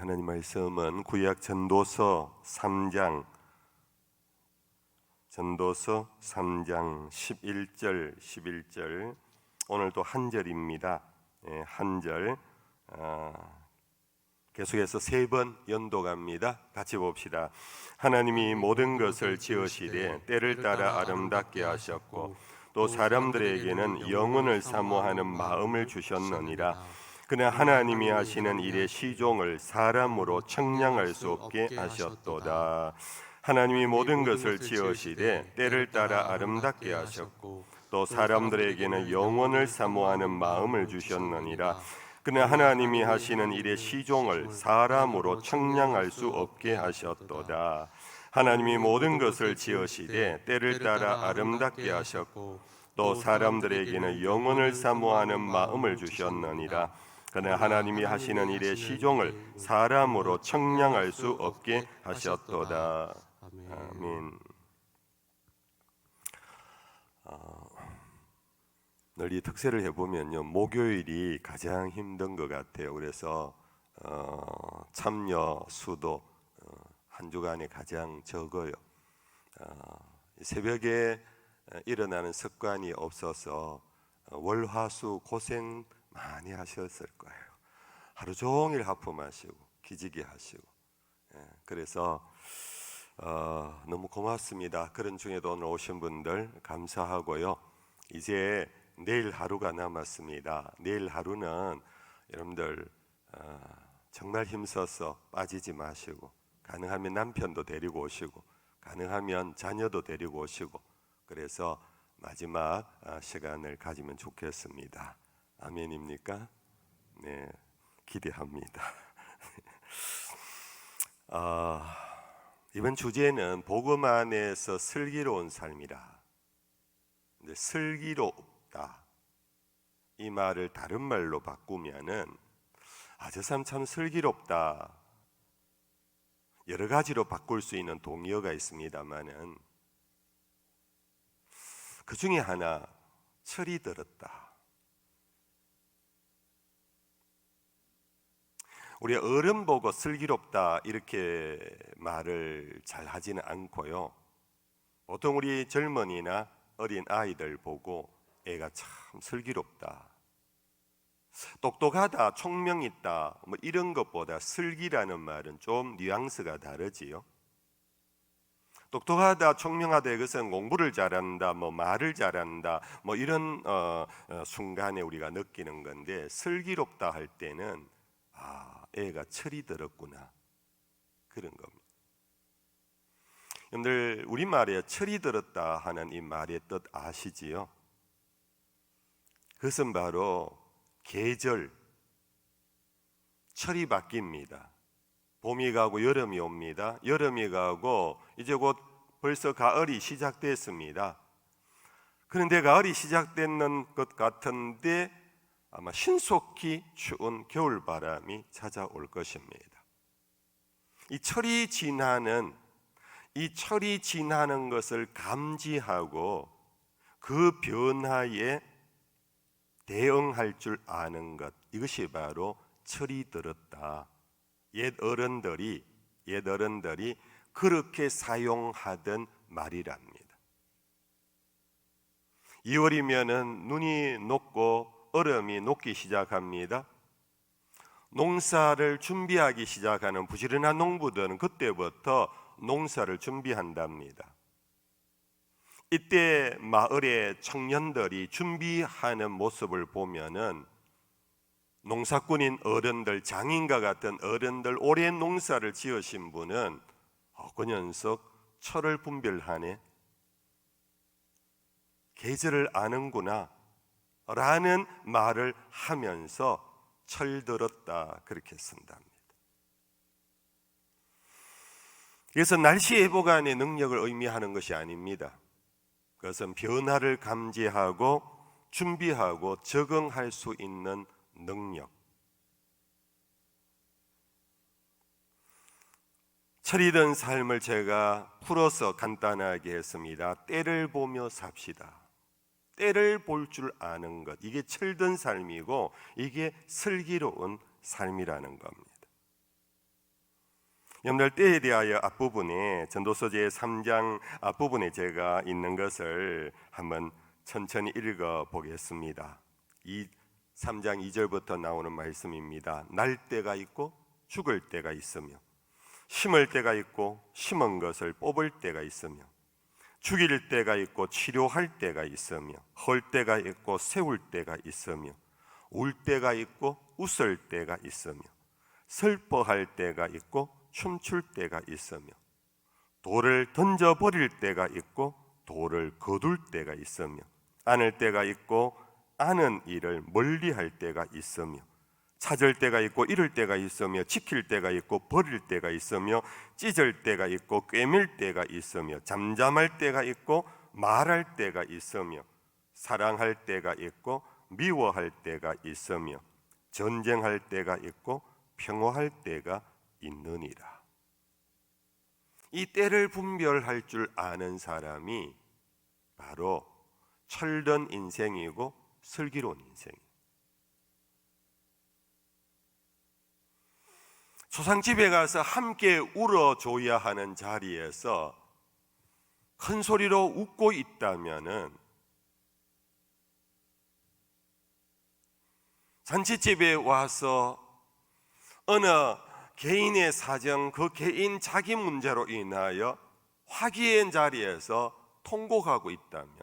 하나님 말씀은 구약 전도서 3장 전도서 3장 11절 11절 오늘도 한 절입니다. 예, 한 절. 아, 계속해서 세 번 연도갑니다. 같이 봅시다. 하나님이 모든 것을 지으시되 때를 따라 아름답게 하셨고 또 사람들에게는 영혼을 사모하는 마음을 주셨느니라. 그러나 하나님이 하시는 일의 시종을 사람으로 청량할 수 없게 하셨도다. 하나님이 모든 것을 지으시되 때를 따라 아름답게 하셨고 또 사람들에게는 영혼을 사모하는 마음을 주셨느니라. 그러나 하나님이 하시는 일의 시종을 사람으로 청량할 수 없게 하셨도다. 하나님이 모든 것을 지으시되 때를 따라 아름답게 하셨고 또 사람들에게는 영혼을 사모하는 마음을 주셨느니라. 그러나 하나님이 하시는 일의 시종을 사람으로 청량할 수 없게 하셨도다. 아멘. 어, 널리 특세를 해보면요 목요일이 가장 힘든 것 같아요. 그래서 어, 참여 수도 어, 한 주간에 가장 적어요. 어, 새벽에 일어나는 습관이 없어서 어, 월화수 고생 많이 하셨을 거예요. 하루 종일 하품하시고 기지개 하시고 예, 그래서 어, 너무 고맙습니다. 그런 중에도 오늘 오신 분들 감사하고요. 이제 내일 하루가 남았습니다. 내일 하루는 여러분들 어, 정말 힘써서 빠지지 마시고 가능하면 남편도 데리고 오시고 가능하면 자녀도 데리고 오시고 그래서 마지막 아, 시간을 가지면 좋겠습니다. 아멘입니까? 네, 기대합니다. 아, 이번 주제는 복음 안에서 슬기로운 삶이라. 근데 슬기롭다 이 말을 다른 말로 바꾸면은 아, 저 사람 참 슬기롭다. 여러 가지로 바꿀 수 있는 동의어가 있습니다만은 그 중에 하나 철이 들었다. 우리 어른 보고 슬기롭다 이렇게 말을 잘 하지는 않고요. 보통 우리 젊은이나 어린 아이들 보고 애가 참 슬기롭다. 똑똑하다, 총명 있다, 뭐 이런 것보다 슬기라는 말은 좀 뉘앙스가 다르지요. 똑똑하다, 총명하다 이것은 공부를 잘한다, 뭐 말을 잘한다, 뭐 이런 어, 어, 순간에 우리가 느끼는 건데 슬기롭다 할 때는 아, 애가 철이 들었구나 그런 겁니다. 여러분들 우리말에 철이 들었다 하는 이 말의 뜻 아시지요? 그것은 바로 계절 철이 바뀝니다. 봄이 가고 여름이 옵니다. 여름이 가고 이제 곧 벌써 가을이 시작됐습니다. 그런데 가을이 시작되는 것 같은데 아마 신속히 추운 겨울 바람이 찾아올 것입니다. 이 철이 지나는 이 철이 지나는 것을 감지하고 그 변화에 대응할 줄 아는 것 이것이 바로 철이 들었다. 옛 어른들이 옛 어른들이 그렇게 사용하던 말이랍니다. 2월이면은 눈이 녹고 얼음이 녹기 시작합니다. 농사를 준비하기 시작하는 부지런한 농부들은 그때부터 농사를 준비한답니다. 이때 마을의 청년들이 준비하는 모습을 보면은 농사꾼인 어른들, 장인과 같은 어른들, 오랜 농사를 지으신 분은 어, 그 녀석 철을 분별하네. 계절을 아는구나. 라는 말을 하면서 철들었다. 그렇게 쓴답니다. 그래서 날씨 예보관의 능력을 의미하는 것이 아닙니다. 그것은 변화를 감지하고 준비하고 적응할 수 있는 능력. 철이든 삶을 제가 풀어서 간단하게 했습니다. 때를 보며 삽시다. 때를 볼 줄 아는 것. 이게 철든 삶이고 이게 슬기로운 삶이라는 겁니다. 염날 때에 대하여 앞부분에 전도서 제 3장 앞부분에 제가 있는 것을 한번 천천히 읽어 보겠습니다. 이 3장 2절부터 나오는 말씀입니다. 날 때가 있고 죽을 때가 있으며 심을 때가 있고 심은 것을 뽑을 때가 있으며 죽일 때가 있고 치료할 때가 있으며 헐 때가 있고 세울 때가 있으며 울 때가 있고 웃을 때가 있으며 슬퍼할 때가 있고 춤출 때가 있으며 돌을 던져 버릴 때가 있고 돌을 거둘 때가 있으며 안을 때가 있고 아는 일을 멀리할 때가 있으며 찾을 때가 있고 잃을 때가 있으며 지킬 때가 있고 버릴 때가 있으며 찢을 때가 있고 꿰맬 때가 있으며 잠잠할 때가 있고 말할 때가 있으며 사랑할 때가 있고 미워할 때가 있으며 전쟁할 때가 있고 평화할 때가 있느니라. 이 때를 분별할 줄 아는 사람이 바로 철든 인생이고 슬기로운 인생이에요. 소상집에 가서 함께 울어줘야 하는 자리에서 큰 소리로 웃고 있다면은 잔치집에 와서 어느 개인의 사정, 그 개인 자기 문제로 인하여 화기애애한 자리에서 통곡하고 있다면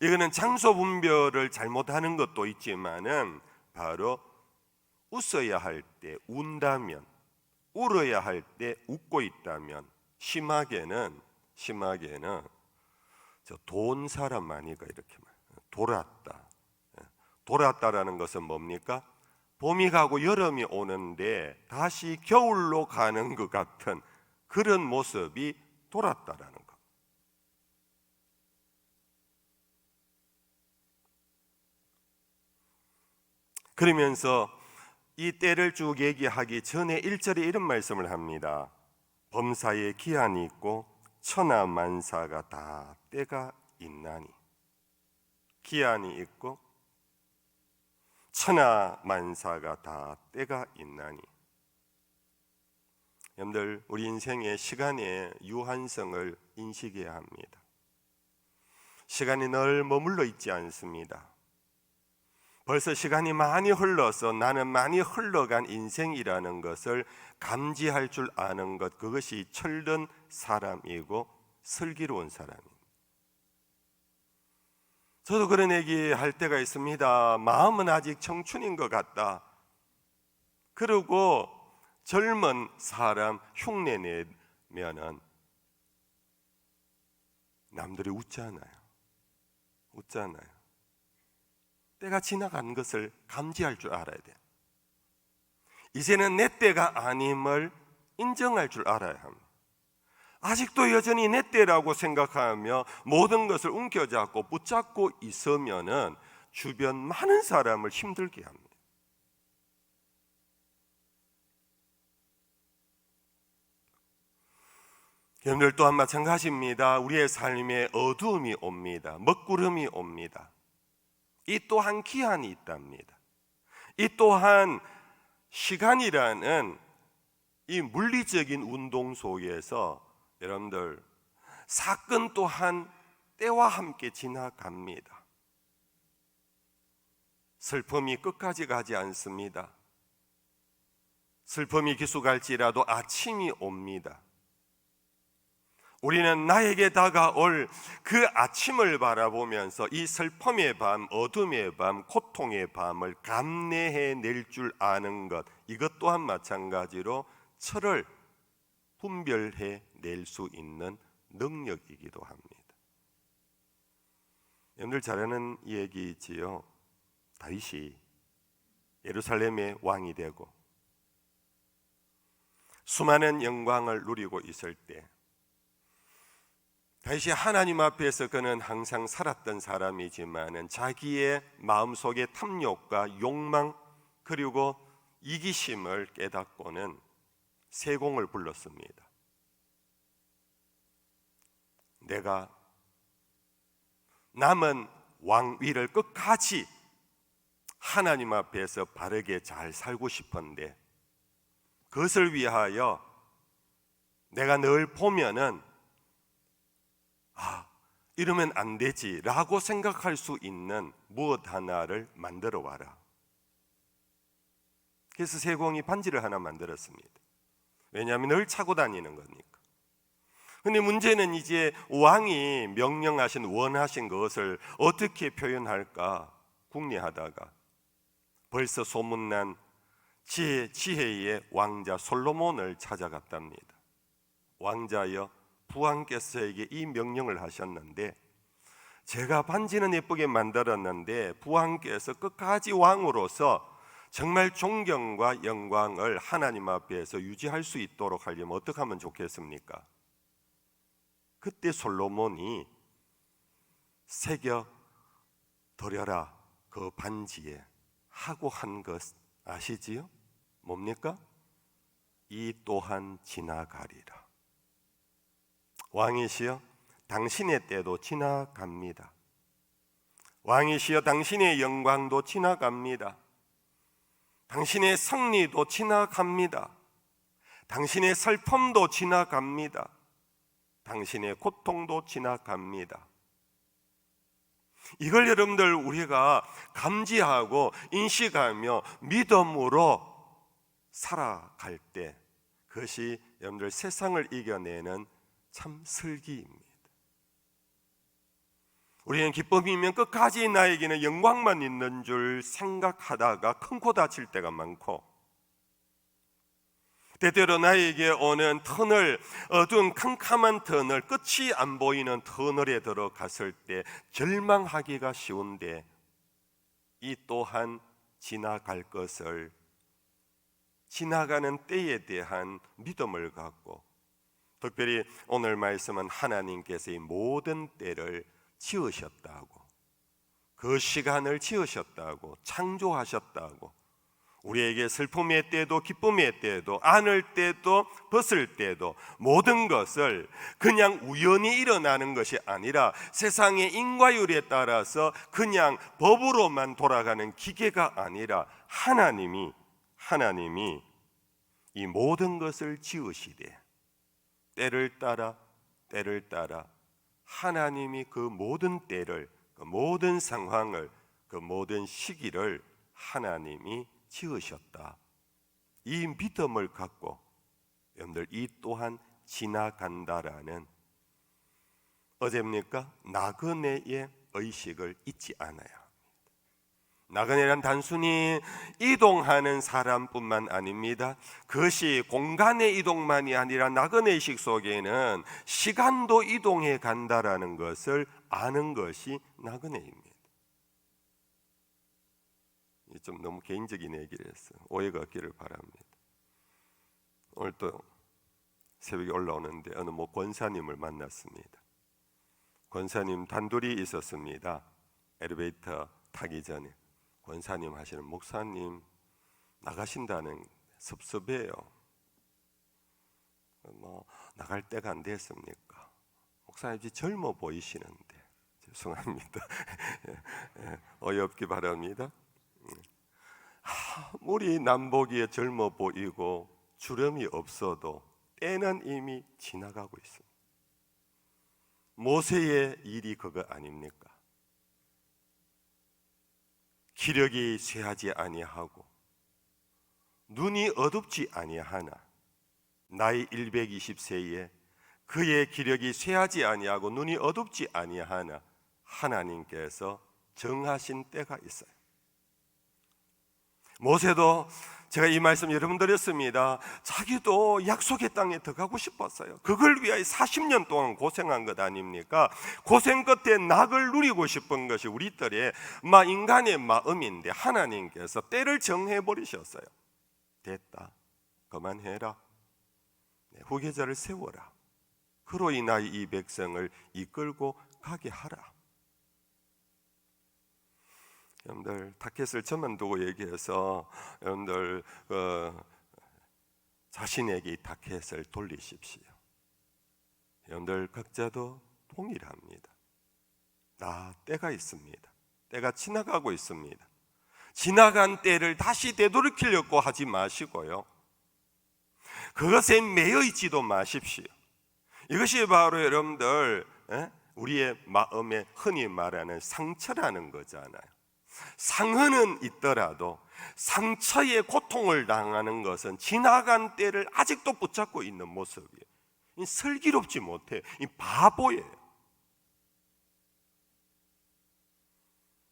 이거는 장소 분별을 잘못하는 것도 있지만은 바로 웃어야 할 때 운다면 울어야 할 때 웃고 있다면 심하게는 심하게는 저 돈 사람만이가 이렇게 말 돌았다. 예. 돌았다라는 것은 뭡니까? 봄이 가고 여름이 오는데 다시 겨울로 가는 것 같은 그런 모습이 돌았다라는 것. 그러면서 이 때를 쭉 얘기하기 전에 1절에 이런 말씀을 합니다. 범사에 기한이 있고 천하 만사가 다 때가 있나니 기한이 있고 천하 만사가 다 때가 있나니 여러분들 우리 인생의 시간의 유한성을 인식해야 합니다. 시간이 늘 머물러 있지 않습니다. 벌써 시간이 많이 흘러서 나는 많이 흘러간 인생이라는 것을 감지할 줄 아는 것 그것이 철든 사람이고 슬기로운 사람입니다. 저도 그런 얘기 할 때가 있습니다. 마음은 아직 청춘인 것 같다. 그리고 젊은 사람 흉내 내면은 남들이 웃잖아요. 웃잖아요. 때가 지나간 것을 감지할 줄 알아야 돼요. 이제는 내 때가 아님을 인정할 줄 알아야 합니다. 아직도 여전히 내 때라고 생각하며 모든 것을 움켜잡고 붙잡고 있으면은 주변 많은 사람을 힘들게 합니다. 여러분들 또한 마찬가지입니다. 우리의 삶에 어두움이 옵니다. 먹구름이 옵니다. 이 또한 기한이 있답니다. 이 또한 시간이라는 이 물리적인 운동 속에서 여러분들 사건 또한 때와 함께 지나갑니다. 슬픔이 끝까지 가지 않습니다. 슬픔이 기수갈지라도 아침이 옵니다. 우리는 나에게 다가올 그 아침을 바라보면서 이 슬픔의 밤, 어둠의 밤, 고통의 밤을 감내해 낼 줄 아는 것 이것 또한 마찬가지로 철을 분별해 낼 수 있는 능력이기도 합니다. 여러분들 잘 아는 얘기지요. 다윗이 예루살렘의 왕이 되고 수많은 영광을 누리고 있을 때 다시 하나님 앞에서 그는 항상 살았던 사람이지만은 자기의 마음속의 탐욕과 욕망 그리고 이기심을 깨닫고는 세공을 불렀습니다. 내가 남은 왕위를 끝까지 하나님 앞에서 바르게 잘 살고 싶은데 그것을 위하여 내가 늘 보면은 아, 이러면 안 되지라고 생각할 수 있는 무엇 하나를 만들어 와라. 그래서 세공이 반지를 하나 만들었습니다. 왜냐하면 늘 차고 다니는 거니까. 근데 문제는 이제 왕이 명령하신 원하신 것을 어떻게 표현할까 궁리하다가 벌써 소문난 지혜, 지혜의 왕자 솔로몬을 찾아갔답니다. 왕자여 부왕께서에게 이 명령을 하셨는데 제가 반지는 예쁘게 만들었는데 부왕께서 끝까지 왕으로서 정말 존경과 영광을 하나님 앞에서 유지할 수 있도록 하려면 어떻게 하면 좋겠습니까? 그때 솔로몬이 새겨 드려라 그 반지에 하고 한 것 아시지요? 뭡니까? 이 또한 지나가리라. 왕이시여 당신의 때도 지나갑니다. 왕이시여 당신의 영광도 지나갑니다. 당신의 승리도 지나갑니다. 당신의 슬픔도 지나갑니다. 당신의 고통도 지나갑니다. 이걸 여러분들 우리가 감지하고 인식하며 믿음으로 살아갈 때 그것이 여러분들 세상을 이겨내는 참 슬기입니다. 우리는 기쁨이면 끝까지 나에게는 영광만 있는 줄 생각하다가 큰 코 다칠 때가 많고 때때로 나에게 오는 터널, 어두운 캄캄한 터널, 끝이 안 보이는 터널에 들어갔을 때 절망하기가 쉬운데 이 또한 지나갈 것을 지나가는 때에 대한 믿음을 갖고 특별히 오늘 말씀은 하나님께서 이 모든 때를 지으셨다고 그 시간을 지으셨다고 창조하셨다고 우리에게 슬픔의 때도 기쁨의 때도 안을 때도 벗을 때도 모든 것을 그냥 우연히 일어나는 것이 아니라 세상의 인과율에 따라서 그냥 법으로만 돌아가는 기계가 아니라 하나님이 하나님이 이 모든 것을 지으시되 때를 따라 때를 따라 하나님이 그 모든 때를 그 모든 상황을 그 모든 시기를 하나님이 지으셨다. 이 믿음을 갖고 여러분들 이 또한 지나간다라는 어제입니까? 나그네의 의식을 잊지 합니다. 나그네란 단순히 이동하는 사람뿐만 아닙니다. 그것이 공간의 이동만이 아니라 나그네 의식 속에는 시간도 이동해 간다라는 것을 아는 것이 나그네입니다. 좀 너무 개인적인 얘기를 했어요. 오해가 없기를 바랍니다. 오늘 또 새벽에 올라오는데 어느 뭐 권사님을 만났습니다. 권사님 단둘이 있었습니다. 엘리베이터 타기 전에 권사님 하시는 목사님 나가신다는 섭섭해요. 뭐 나갈 때가 안 됐습니까? 목사님 젊어 보이시는데 죄송합니다. 어이없기 바랍니다. 아무리 남보기에 젊어 보이고 주름이 없어도 때는 이미 지나가고 있습니다. 모세의 일이 그거 아닙니까? 기력이 쇠하지 아니하고 눈이 어둡지 아니하나 나이 120세에 그의 기력이 쇠하지 아니하고 눈이 어둡지 아니하나 하나님께서 정하신 때가 있어요. 모세도 제가 이 말씀 여러분 드렸습니다. 자기도 약속의 땅에 들어가고 싶었어요. 그걸 위하여 40년 동안 고생한 것 아닙니까? 고생 끝에 낙을 누리고 싶은 것이 우리들의 마 인간의 마음인데 하나님께서 때를 정해 버리셨어요. 됐다. 그만해라. 네, 후계자를 세워라. 그로 인하여 이 백성을 이끌고 가게 하라. 여러분들 타켓을 저만 두고 얘기해서 여러분들 어, 자신에게 이 타켓을 돌리십시오. 여러분들 각자도 동일합니다. 나 때가 있습니다. 때가 지나가고 있습니다. 지나간 때를 다시 되돌이키려고 하지 마시고요. 그것에 매여 있지도 마십시오. 이것이 바로 여러분들 예? 우리의 마음에 흔히 말하는 상처라는 거잖아요. 상흔은 있더라도 상처의 고통을 당하는 것은 지나간 때를 아직도 붙잡고 있는 모습이에요. 이 슬기롭지 못해. 이 바보예요.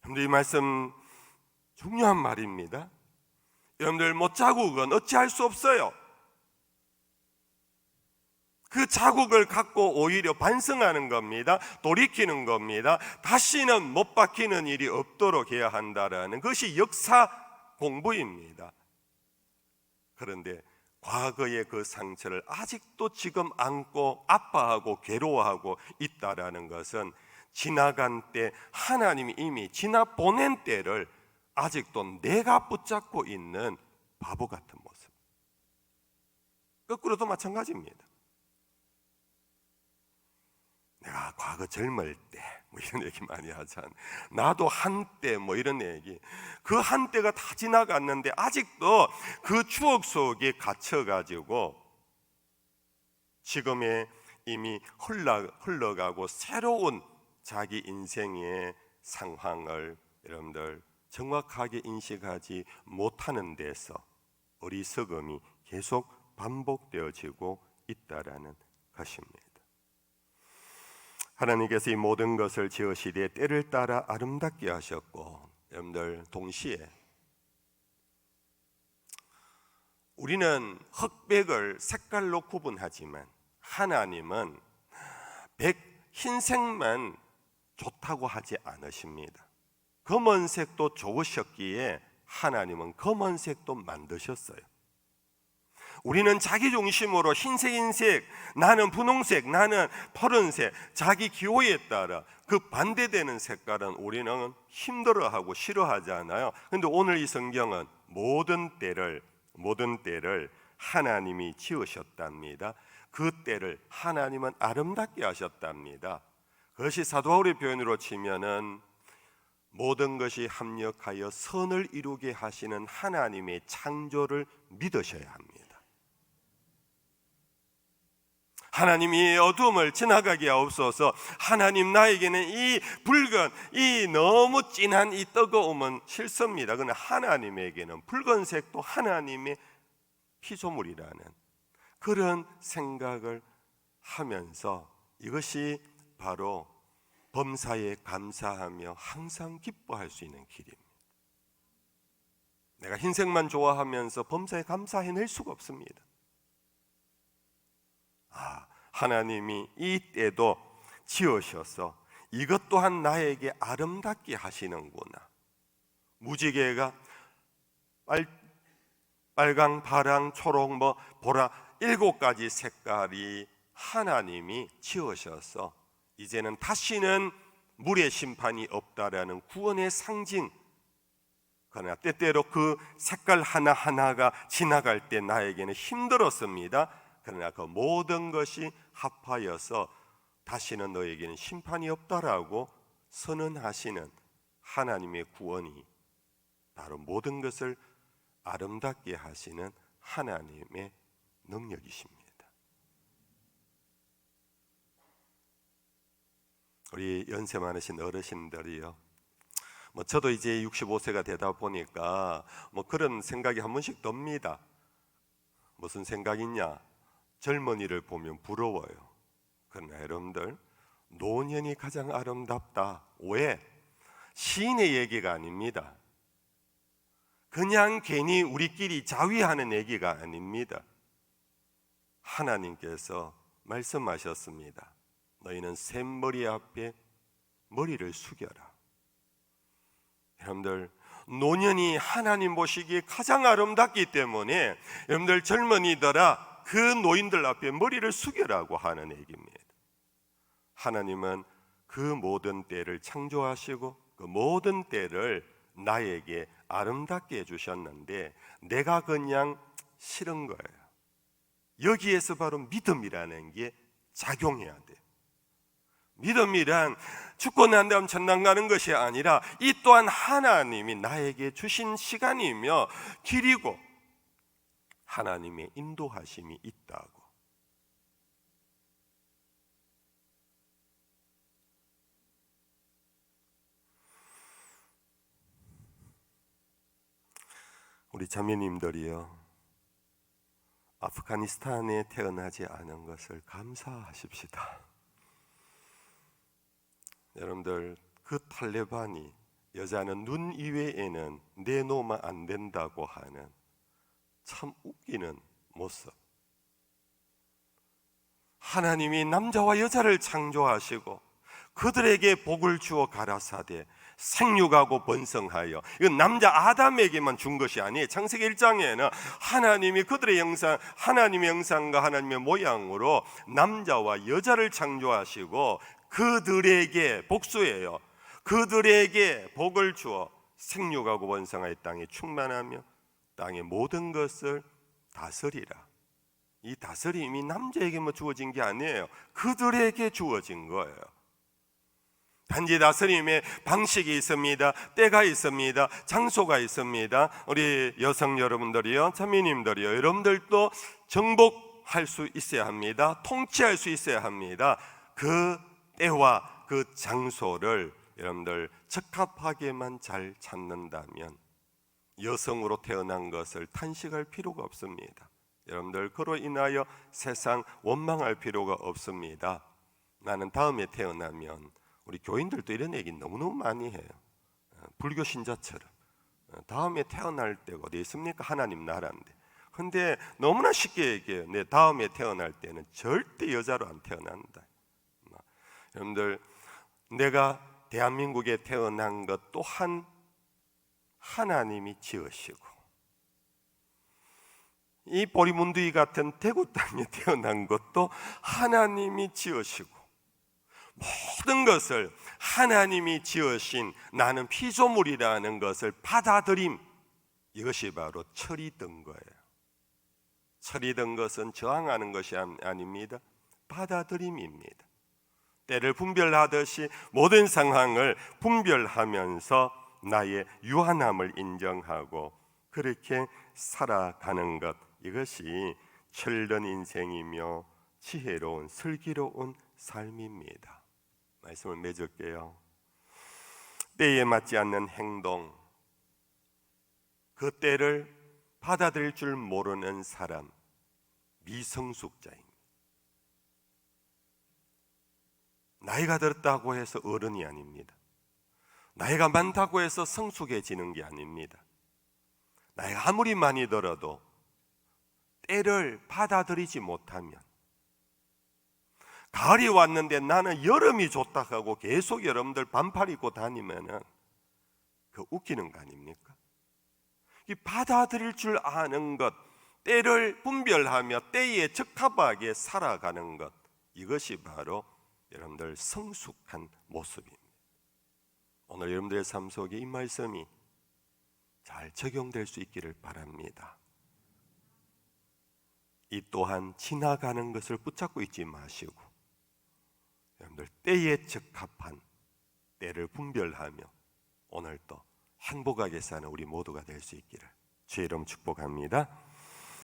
여러분들 이 말씀 중요한 말입니다. 여러분들 못 자국은 어찌할 수 없어요. 그 자국을 갖고 오히려 반성하는 겁니다. 돌이키는 겁니다. 다시는 못 박히는 일이 없도록 해야 한다라는 것이 역사 공부입니다. 그런데 과거의 그 상처를 아직도 지금 안고 아파하고 괴로워하고 있다라는 것은 지나간 때 하나님이 이미 지나 보낸 때를 아직도 내가 붙잡고 있는 바보 같은 모습. 거꾸로도 마찬가지입니다. 내가 과거 젊을 때 뭐 이런 얘기 많이 하잖아. 나도 한때 뭐 이런 얘기. 그 한때가 다 지나갔는데 아직도 그 추억 속에 갇혀 가지고 지금의 이미 흘러, 흘러가고 새로운 자기 인생의 상황을 여러분들 정확하게 인식하지 못하는 데서 어리석음이 계속 반복되어지고 있다라는 것입니다. 하나님께서 이 모든 것을 지으시되 때를 따라 아름답게 하셨고 여러분들 동시에 우리는 흑백을 색깔로 구분하지만 하나님은 백 흰색만 좋다고 하지 않으십니다. 검은색도 좋으셨기에 하나님은 검은색도 만드셨어요. 우리는 자기 중심으로 흰색, 흰색, 나는 분홍색, 나는 푸른색, 자기 기호에 따라 그 반대되는 색깔은 우리는 힘들어하고 싫어하잖아요. 근데 오늘 이 성경은 모든 때를 모든 때를 하나님이 지으셨답니다. 그 때를 하나님은 아름답게 하셨답니다. 그것이 사도 바울의 표현으로 치면은 모든 것이 합력하여 선을 이루게 하시는 하나님의 창조를 믿으셔야 합니다. 하나님이 어둠을 지나가게 하옵소서. 하나님 나에게는 이 붉은 이 너무 진한 이 뜨거움은 싫습니다. 그러나 하나님에게는 붉은색도 하나님의 피조물이라는 그런 생각을 하면서 이것이 바로 범사에 감사하며 항상 기뻐할 수 있는 길입니다. 내가 흰색만 좋아하면서 범사에 감사해낼 수가 없습니다. 아, 하나님이 이 때도 지으셔서 이것 또한 나에게 아름답게 하시는구나. 무지개가 빨, 빨강, 파랑, 초록, 뭐 보라 일곱 가지 색깔이 하나님이 지으셔서 이제는 다시는 물의 심판이 없다라는 구원의 상징. 그러나 때때로 그 색깔 하나 하나가 지나갈 때 나에게는 힘들었습니다. 그러나 그 모든 것이 합하여서 다시는 너에게는 심판이 없다라고 선언하시는 하나님의 구원이 바로 모든 것을 아름답게 하시는 하나님의 능력이십니다. 우리 연세 많으신 어르신들이요. 뭐 저도 이제 65세가 되다 보니까 뭐 그런 생각이 한 번씩 듭니다. 무슨 생각이냐? 젊은이를 보면 부러워요. 그러나 여러분들 노년이 가장 아름답다. 왜? 시인의 얘기가 아닙니다. 그냥 괜히 우리끼리 자위하는 얘기가 아닙니다. 하나님께서 말씀하셨습니다. 너희는 샘머리 앞에 머리를 숙여라. 여러분들 노년이 하나님 보시기에 가장 아름답기 때문에 여러분들 젊은이들아 그 노인들 앞에 머리를 숙여라고 하는 얘기입니다. 하나님은 그 모든 때를 창조하시고 그 모든 때를 나에게 아름답게 해주셨는데 내가 그냥 싫은 거예요. 여기에서 바로 믿음이라는 게 작용해야 돼. 믿음이란 죽고 난 다음 천당 가는 것이 아니라 이 또한 하나님이 나에게 주신 시간이며 길이고 하나님의 인도하심이 있다고. 우리 자매님들이요. 아프가니스탄에 태어나지 않은 것을 감사하십시다. 여러분들 그 탈레반이 여자는 눈 이외에는 내놓으면 안 된다고 하는 참 웃기는 모습. 하나님이 남자와 여자를 창조하시고 그들에게 복을 주어 가라사대 생육하고 번성하여 이건 남자 아담에게만 준 것이 아니에요. 창세기 1장에는 하나님이 그들의 형상 하나님의 형상과 하나님의 모양으로 남자와 여자를 창조하시고 그들에게 복수예요. 그들에게 복을 주어 생육하고 번성하여 땅에 충만하며 땅의 모든 것을 다스리라. 이 다스림이 남자에게만 주어진 게 아니에요. 그들에게 주어진 거예요. 단지 다스림의 방식이 있습니다. 때가 있습니다. 장소가 있습니다. 우리 여성 여러분들이요, 자매님들이요, 여러분들도 정복할 수 있어야 합니다. 통치할 수 있어야 합니다. 그 때와 그 장소를 여러분들 적합하게만 잘 찾는다면 여성으로 태어난 것을 탄식할 필요가 없습니다. 여러분들 그로 인하여 세상 원망할 필요가 없습니다. 나는 다음에 태어나면 우리 교인들도 이런 얘기 너무너무 많이 해요. 어, 불교 신자처럼 어, 다음에 태어날 때가 어디 있습니까? 하나님 나라인데. 근데 너무나 쉽게 얘기해요. 내 다음에 태어날 때는 절대 여자로 안 태어난다. 어, 여러분들 내가 대한민국에 태어난 것 또한 하나님이 지으시고 이 보리문두이 같은 대구 땅에 태어난 것도 하나님이 지으시고 모든 것을 하나님이 지으신 나는 피조물이라는 것을 받아들임 이것이 바로 철이 든 거예요. 철이 든 것은 저항하는 것이 아닙니다. 받아들임입니다. 때를 분별하듯이 모든 상황을 분별하면서 나의 유한함을 인정하고 그렇게 살아가는 것 이것이 철든 인생이며 지혜로운 슬기로운 삶입니다. 말씀을 맺을게요. 때에 맞지 않는 행동, 그 때를 받아들일 줄 모르는 사람, 미성숙자입니다. 나이가 들었다고 해서 어른이 아닙니다. 나이가 많다고 해서 성숙해지는 게 아닙니다. 나이가 아무리 많이 들어도 때를 받아들이지 못하면 가을이 왔는데 나는 여름이 좋다 하고 계속 여러분들 반팔 입고 다니면은 그 웃기는 거 아닙니까? 이 받아들일 줄 아는 것, 때를 분별하며 때에 적합하게 살아가는 것 이것이 바로 여러분들 성숙한 모습입니다. 오늘 여러분들의 삶 속에 이 말씀이 잘 적용될 수 있기를 바랍니다. 이 또한 지나가는 것을 붙잡고 있지 마시고 여러분들 때에 적합한 때를 분별하며 오늘도 행복하게 사는 우리 모두가 될 수 있기를 주의 이름 축복합니다.